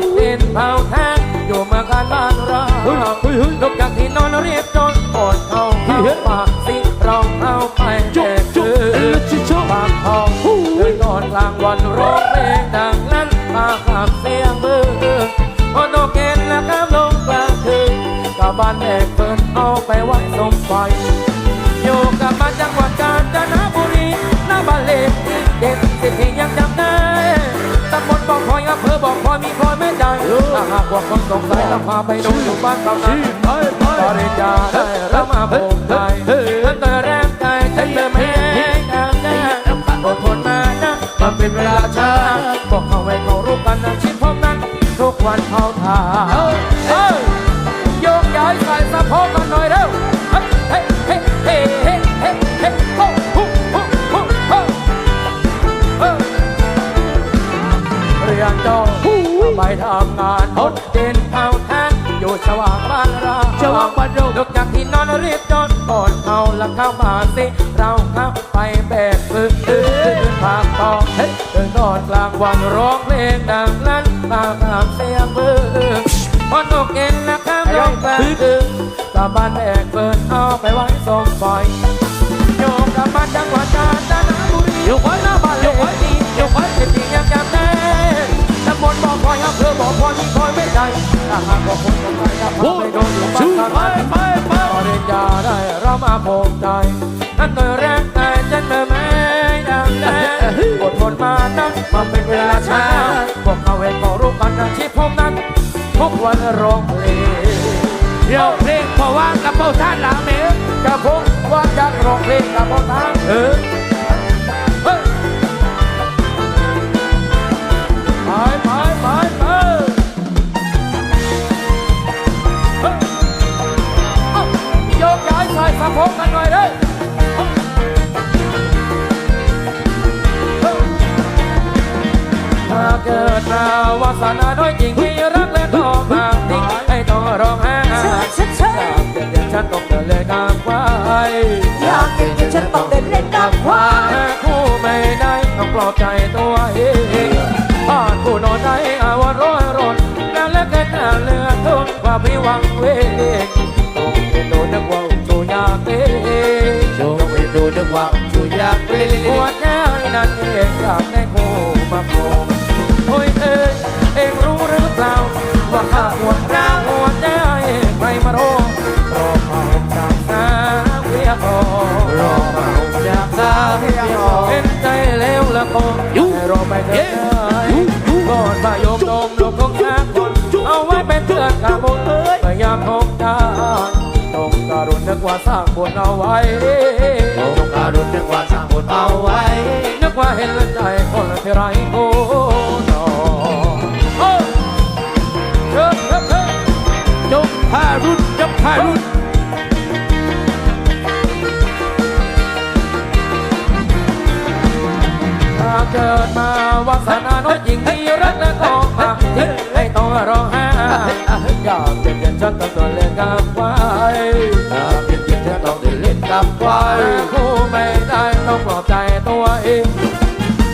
ดดินเผาแท้งอยู่เมืองการบ้านเราเฮ้ยเฮ้ยเฮ้ยลุกจากที่นอนรีบจนปวดเข้าเข้าปากสิเราเข้าไปจุ๊แจบกจุ๊บคือเออชิชปากทองเดินนอนกลางวันร้องเพลงดังนั้นมาขับเสียงมือพอโตเกณฑ์และข้ามลงกลางคืนกับบ้านแบกเปิดเอาไปไว้สมไฟ บอกคอยอำเภอบอกคอยมีคอยแม่ใจถ้าหากว่าคนสงสัยต้องพาไปดูอยู่บ้านเรานั้นไปไปปริญญาได้รับมาภูมิใจท่านเตอแรงใจฉันเติมให้ดังแน่อดทนมานะมันเป็นเวลาช้าบอกเขาไว้เขารู้กันนะชิดพร้อมนั้นทุกวันเขา ละเข้ามาสิเราเข้าไปแบกปืนปืนผากทองเดินนอนกลางวันร้องเพลงดังนั้นตาตามเสียงปืนพอนกเอ็นนะข้ามลงกลางคืนกลับบ้านแบกปืนเอาไปไว้สมปล่อยโยกกลับบ้านจังหวัดกาญจนบุรีอยู่ไว้หน้าบ้านเล็กที่อยู่ไว้ที่ยังจำได้ตำบลบอกคอยอำเภอบอกคอยมีคอยไม่ใจถ้าหากว่าคนสงสัยจะพาไปดูอยู่บ้านชื่อเราไปนั้ามาภูมิใจนั่นโดยแรงใจฉันเมื่อไม่ดังแน่อดทนมานะมาเป็นเวลาช้าพวกเขาเองก็รู้กันอาชีพผมนั้นทุกวันร้องเพลงเดี๋ยวเพลงเพราะว่ากระเป๋าท่านหลังเมฆกระผมว่าจะร้องเพลงกับพ่อทางเออเฮ้ยไปไปไปไป มาพกกันหน่อยเด้อถ้าเกิดมาวาสนาน้อยจริงที่รักและก็มาทิ้งให้ต้องร้องไห้จากเด็กฉันต้องเดินเลยตามควายอยากเห็นฉันต้องเดินเล่นตามควาย ปลี่ยนหัวใจนั้นเองอยากได้ผู้มาครองโอ้ยเอ้ยเองรู้หรือเปล่า ว่าข้าหัวหน้าหัวใจใครมาร้องรอมาผมจากสาวเรียกรอรอมาผมอยากสาวเพียงรอเห็นใจแล้วละคงให้รอไปเถิดก่อนไป ต้องการุณนึกว่าสร้างบุญเอาไว้จงการุณนึกว่าสร้างบทเอาไว้ นึกว่าเห็นใจคนที่ไรโอ้นอโอ้เชิญเชิญเชิญจงพารุ่นจงพารุ่น เกิดมาวาสนาน้อยจริงที่รักและก็มาทิ้งให้ต้องร้องไห้อยากเจ็บเย็นฉันต้องตัวเล่นกับไว้ถ้าเป็นจริงจะต้องได้เล่นกับควายคู่ไม่ได้ต้องปลอบใจตัวเอง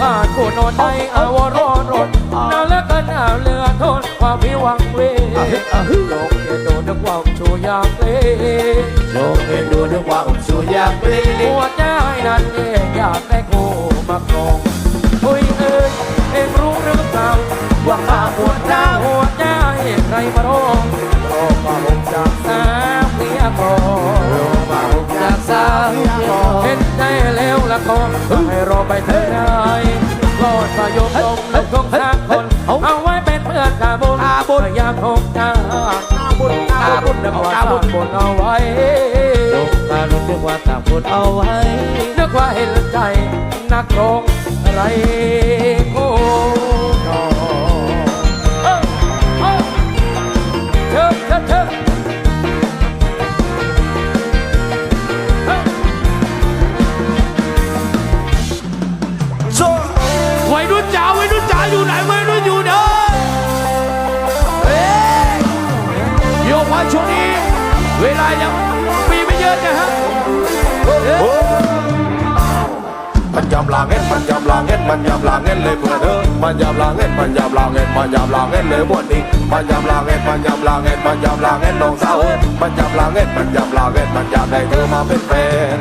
บ้านคู่นอนในอาวรรนหนาวและก็หนาวเลือทนความพิวังเวลกเห็นโดนนึกว่าชูยามเล่จงไปดูนึกว่าชูอยากเปลี่ยนหัวใจนั้นเองอยากได้คู่มาครอง เถิดนายกอดประโยคลมลูกของทางคน เอาไว้เป็นเพื่อนกาบุญพยายามคงกาบุญกาบุญนึกว่าสร้างบุญเอาไว้จงการุณนึกว่าสร้างบทเอาไว้นึกว่าเห็นใจนักร้องไรโอ้ วันช่วงนี้ เวลายังมีไม่เยอะนะฮะมันยำลาเงินมันยำลาเงินมันยำลาเงินเลยเพื่อนเด้อมันยำลาเงินมันยำลาเงินมันยำลาเงินเลยบวนนี้มันยำลาเงินมันยำลาเงินมันยำลาเงินน้องสาวเอ้ยมันยำลาเงินมันยำลาเงินมันอยากได้เธอมาเป็นแฟน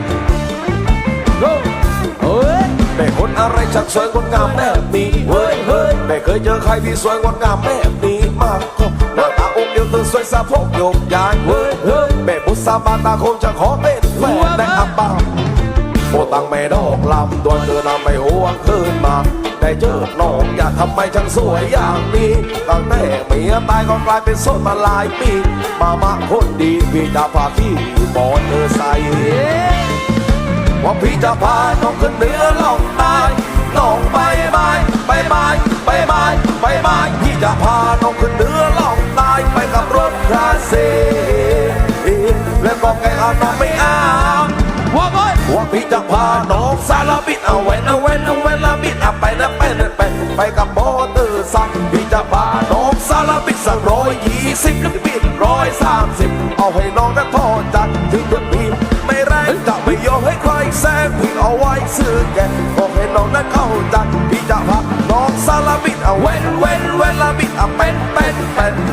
เฮ้ยได้คนอะไรชักสวยงดงามแบบนี้เฮ้ยเฮ้ยไม่เคยเจอใครที่สวยงดงามแบบนี้มากค งหน้าตาองค์เดียวเธอสวยสะโพกโยกย้ายเฮ้ยเฮ้ยแม่บุษบาตาคงจะขอเป็นแฟนได้อับบ้าโอตังไม่ดอกลำตัวเธอนำไม่ห่วงคืนมาได้เจอน้องอยากทำไมช่างสวยอย่างนี้ตั้งแต่เมียตายก็กลายเป็นโสดมาหลายปี มามาคนดีพี่จะพาพี่บอลเธอใส่ว่าพี่จะพาน้องขึ้นเหนือ พี่จะพาน้องสารบิดเอาเว้นเอาเว้นเอาเว้นละบิดเอาไปนะไปนะไปไปกับมอเตอร์ซค์พี่จะพาน้องสารบิดสักร้อยยี่สิบบิดร้อยสามสิบเอาให้น้องนั้นพอใจถึงจะมีไม่แรงจะไม่ยอมให้ใครแซงพี่เอาไว้ซื้อแกบอกให้น้องนั้นเข้าใจพี่จะพาน้องสารบิดเอาเว้นเว้นเว้นละบิดเอาเป็นเป็นเป็น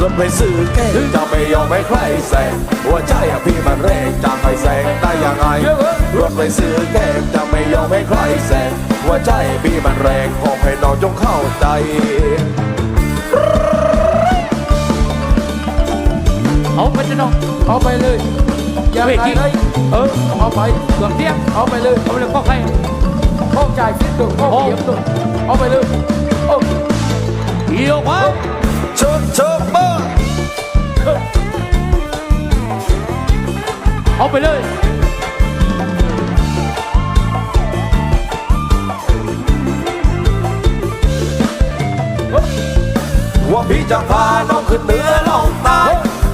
รถไปซื้อแก้วจะไม่ยอมให้ใครแซงหัวใจอะพี่มันแรงจะให้แซงได้ยังไงรถไปซื้อแก้วจะไม่ยอมให้ใครแซงหัวใจพี่มันแรงขอให้น้องจงเข้าใจเอาไปจะน้องเอาไปเลยอย่าเฮ้ยไปกิ๊กเลยเออเอาไปเกือบเที่ยงเอาไปเลยเอาไปเลยข้อใครข้องจ่ายสิ้นตัวข้องโอ้เก็บตัวเอาไปเลยโอ้เกี่ยวว่าเชิญเชิญ เบอร์เอาไปเลยว่าพี่จะพาน้องขึ้นเหนือล่องใต้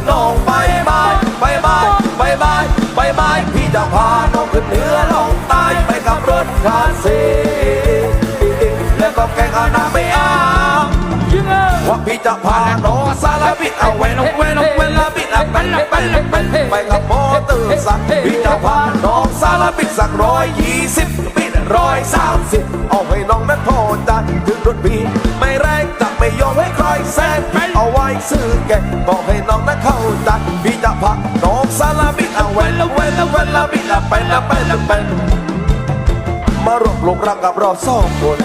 น้องไปไม้ไปไม้ไปไม้ไปไม้พี่จะพาน้องขึ้นเหนือล่องใต้ไปกับรถคาเซ่แล้วก็แกงอานาไม่เอายิงเลยว่าพี่จะพาน้องสารบิดเอาไว้น้องเว้นน้องเว้นละบิ ดละเป็นละเป็นละเป็นไปกับมอเตอร์สักพี่จะพาน้องสารบิดสักร้อยยี่สิบบิดร้อยสามสิบเอาให้น้องนั้นพอใจถึงรถพี่ไม่แรงจะไม่ยอมให้ใครแซงเอาไว้ซื้อแกบอกให้น้องนั้นเข้าใจพี่จะพาน้องสารบิดเอาไว้ละเว้นละเว้นละบิดละเป็นละเป็นละเป็นมารวมลงรักกับเราสองคน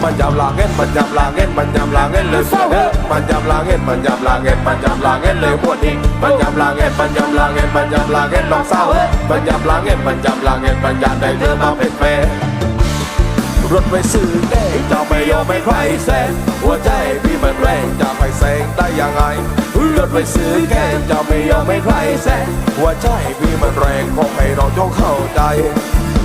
Manjam langit, manjam langit, manjam langit le Manjam langit, manjam langit, manjam langit le Bodi Manjam langit, manjam langit, manjam langit long sao Manjam langit, manjam langit, manjam đầy thơ bao mệt mê รถไม่ซื้อเด้เจ้าไม่ยอมให้ใครแซงหัวใจพี่มันแรงจะไปแซงได้ยังไงรถไม่ซื้อแก้เจ้าไม่ยอมให้ใครแซงหัวใจพี่มันแรงคงให้เราต้องเข้าใจ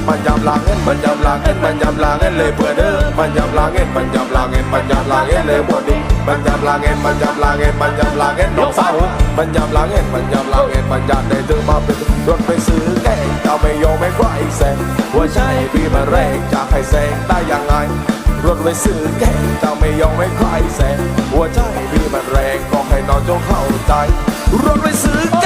panjang langit panjang langit panjang langit le pada panjang langit panjang langit panjang langit le body panjang langit panjang langit panjang langit no sao panjang langit panjang langit panjang để từ mà biết luật phải xử cái tao mày yêu mày quá anh xem quá trái vì mà rẻ chả hay xem ta yang ai luật phải xử cái tao mày yêu mày quá anh xem quá trái vì mà rẻ có hay nói cho khẩu tay luật phải xử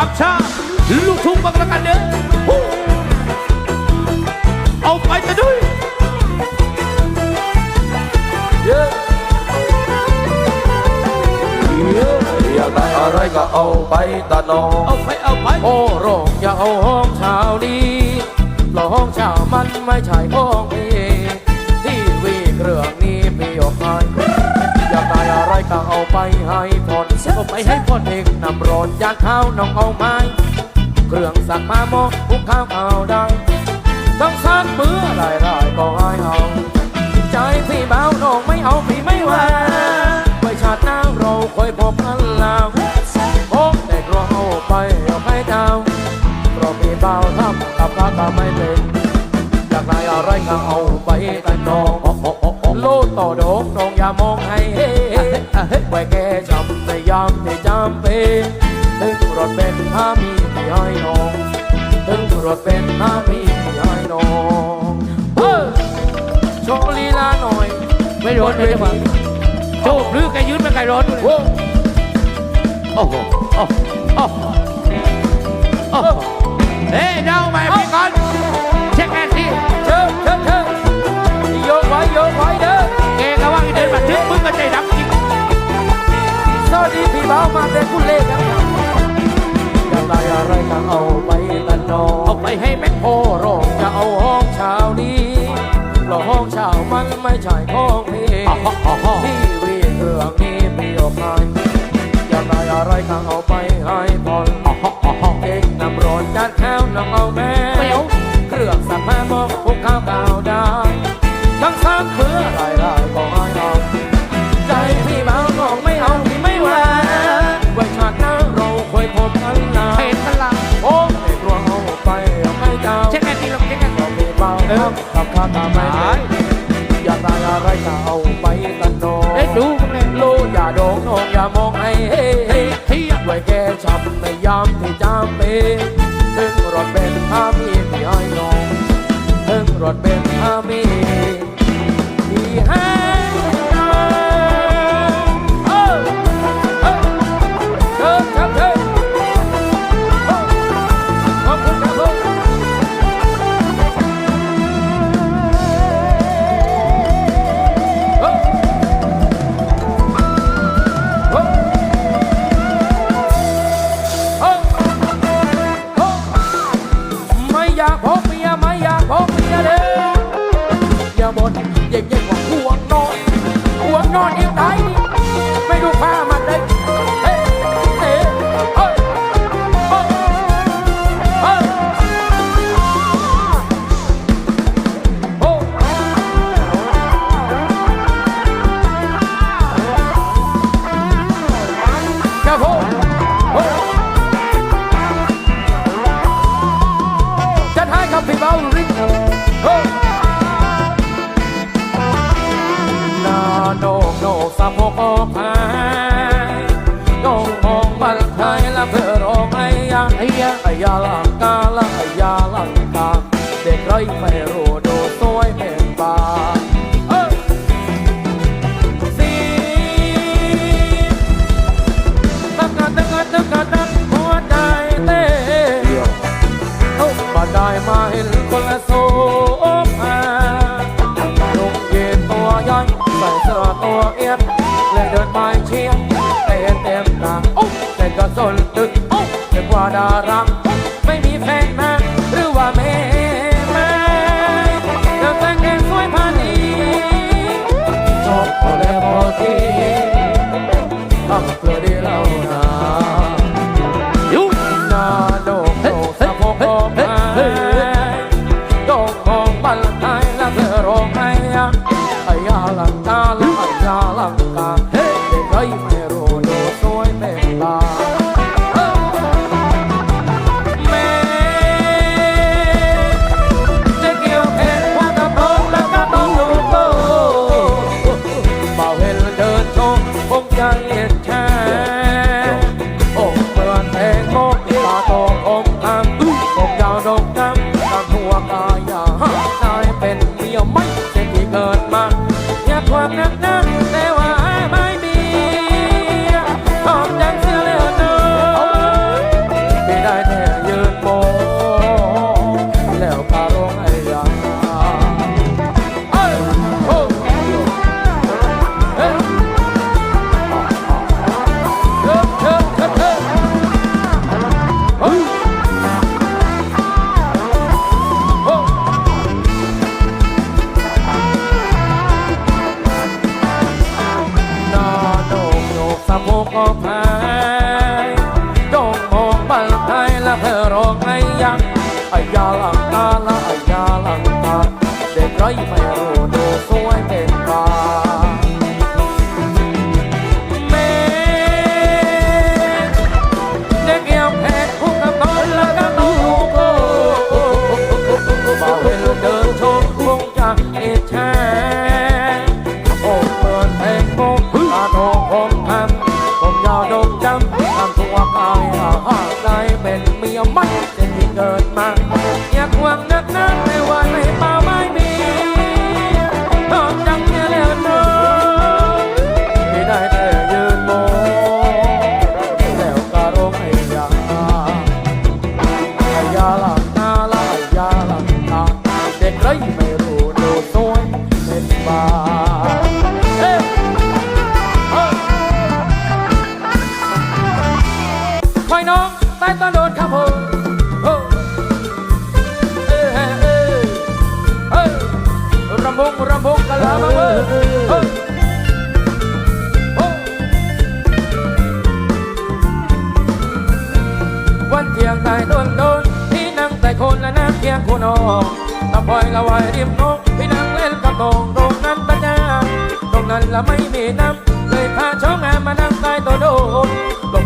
ามชาติลูกทุ่งบังละกันเด้อฮู้เอาไปจะด้วยเยอะเยอะอยากได้อะไรก็เอาไปตาน้องเอาไปเอาไปโอ้โรงอย่าเอาห้องเช้านี้หลอห้องเช้ามันไม่ใช่ห้องพี่ที่วีเครื่อง นี้พี่ออกไปอยาเอาไปให้พอนเอาไปให้พอนเองนำร้อนยาข้าวน้องเอาไม้เครื่องสักมาหมอหุงข้าวเอาได้ต้องสักมือหลายรายก็ให้เอาใจพี่เบาน้องไม่เอาพี่ไม่ว่าไว้ชาติหน้าเราคอยพบกันแล้วโอ้แต่กลัวเอาไปเอาให้ดาวเราพี่เบาทำกับข้าก็ไม่เป็นอยากได้อะไรก็เอาไปกันน้องโลดต่อโดงน้องอย่ามองให้ เฮ้ไว้แกจำในยามที่จำเป็นถึงรถเป็นถ้ามีพี่ให้น้องถึงรถเป็นถ้ามีพี่ให้น้องเออโชว์ลีลาหน่อยไม่ร้อนเลยจังหวะโชคหรือแกยืนไม่ไกลร้อนเลยโอ้โอ้โหโอ้โหโอ้โหโอ้โหเฮ้ยเดาใหม่พี่ก่อนเช็คแอนทีเชิญเชิญเชิญโยกไว้โยกไว้เด้อแกก็ว่าอีเดินมาถึงมึงก็ใจดำ ดีพี่เบามาแต่คุณเล่กันอยากได้อะไรก็เอาไปกันน้องเอาไปให้แม่โอ้โรงจะเอาห้องเช้านี้เพราะห้องเช้ามันไม่ใช่ห้องพี่อ๋ออ๋ออ๋อพี่วีเครื่องนี้พี่เอาไปอยากได้อะไรก็เอาไปให้พอนอ๋ออ๋ออ๋อเองนำร้อนจัดแถวน้ำเอาแม่ไม่เอาเครื่องสับแม่มองพวกข้าวกาวได้ทั้งสามเพื่อรายร ครั อย่าพบ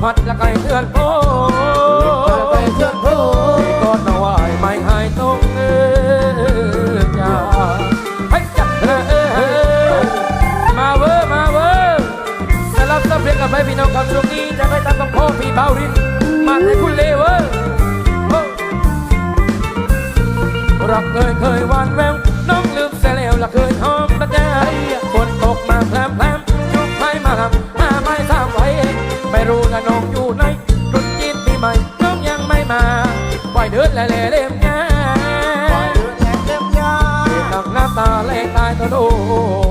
พัดแล้วก็ให้เพื่อนโพไปเพื่อนโพก็ตะวายไม่หายตรงเอ้จ้าให้จับเลยอ้ยมาเวอร์มาเวอร์สลับสับเปลียกันพี่น้องครับงนี้จะไปตามกับพ่อพี่เบาริ้นมาให้คุณเลเวอร์รักเคยเคยหวานแววน้องลืมเสียแล้วละเคยหอมประจายฝนตกมาแพรมแพรมยุดไฟมาทำมาไม่ทาำไว้ไม่รู้นะน้อง ดือดและเล่มแง่เดือดและเล่มแง่ต้องน้าตาเล่ตายตัวดู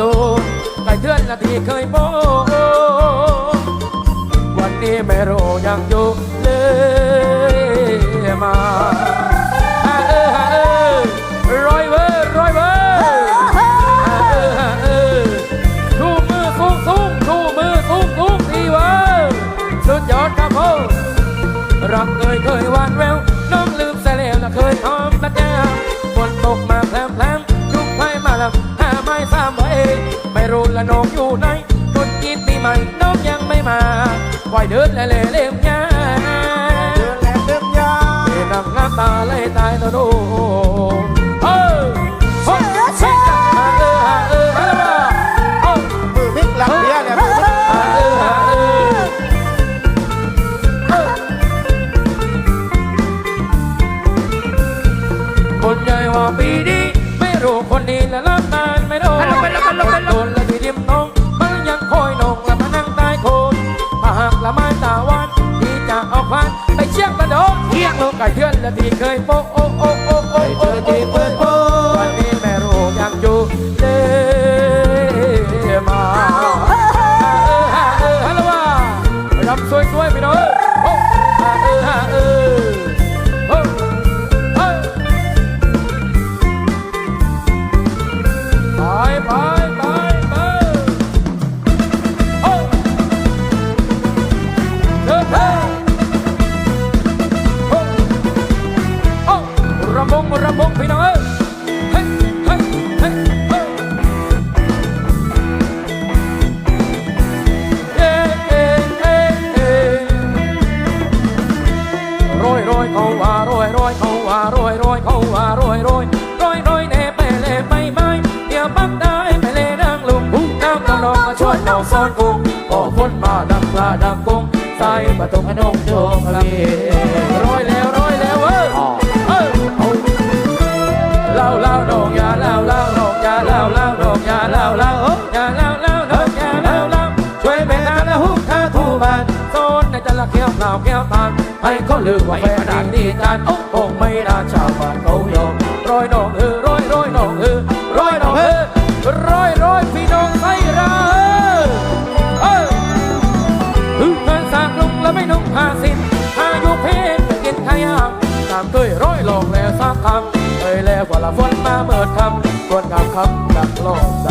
ตูไก่เทือนนาทีเคยโบวันนี้ไม่รู้ยังอยู่ ก็น้องอยู่ไหนรถกินปีใหม่น้องยังไม่มาไหวเดินแล่เล่เล่มยาเดินแล่เล่มยาเดินนั่งน้ำตาเล่ตายตัวดู ติเคยโป๊ะ เขาลือว่าแฟนาดนี้จานคงไม่น่านชาวบ้านเขายอมร้อยน้องเออร้อยร้อยน้องเออร้อยน้องเออร้อยร้อยพี่น้องไทยเราเออเออเพื่อนสางลุงแล้วไม่นุ่งผ้าสิ้นอายุเพนกินขยามตามเคยร้อยลองแล้วสักคำเคยแล้วว่าละฝนมาเมื่อคำควนงามคำดักลอบ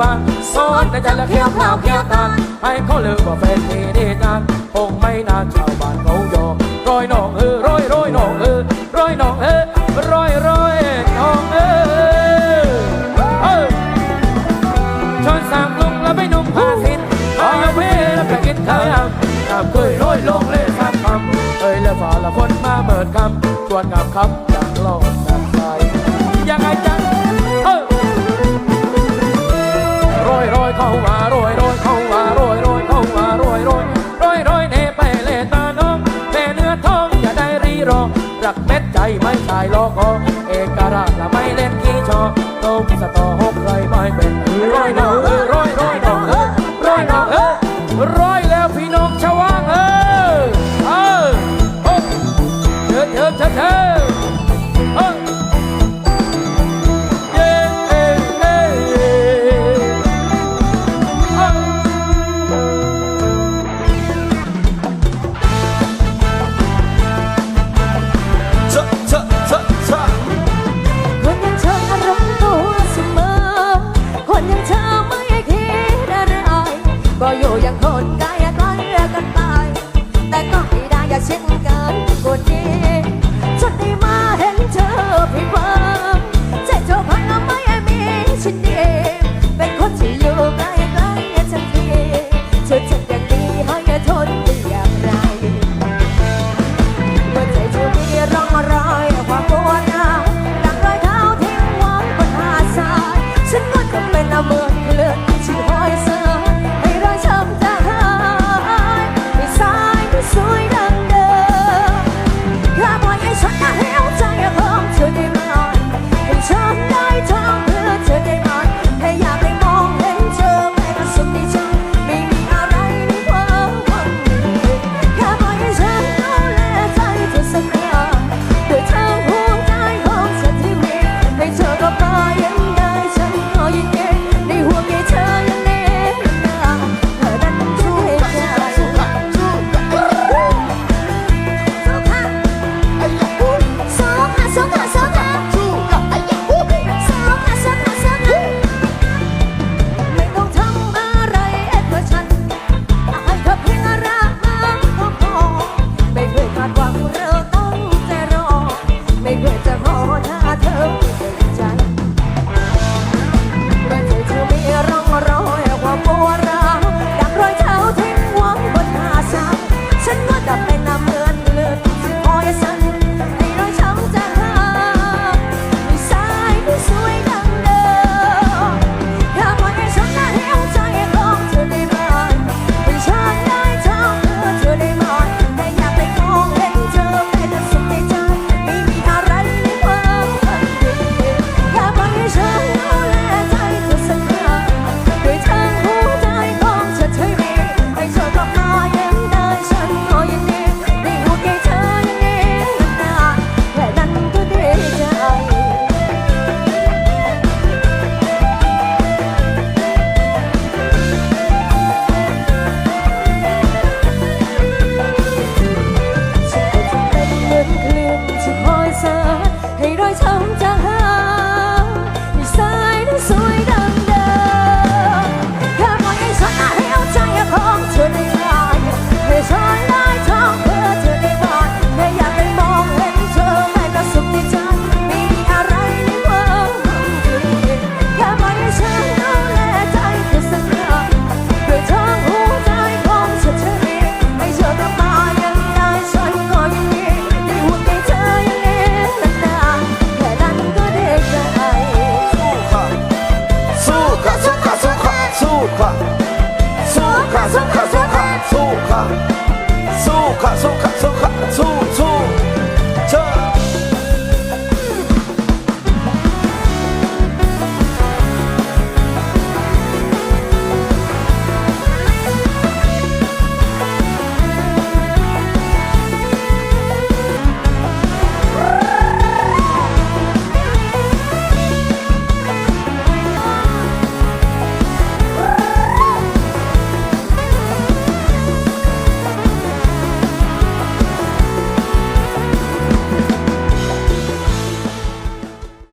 บางโซนแต่จะละเขี้ยวข้าวเขี้ยวตาลให้เขาเลืมว่าแฟนมีดีจานคงไม่นานชาวบ้านเขายอมร้อยน้องเออร้อยร้อยน้องเออร้อยน้องเออร้อยร้อยน้องเออเออชนสามลุงแล้วไปนุ่มผ้าสิ้นพายเวแล้วไปกินข้าวยำน้ำเคยโรยลงเลยสามคำเอ้ยแล้วฝ่าละฝนมาเมิดคำชวนงามคำ อ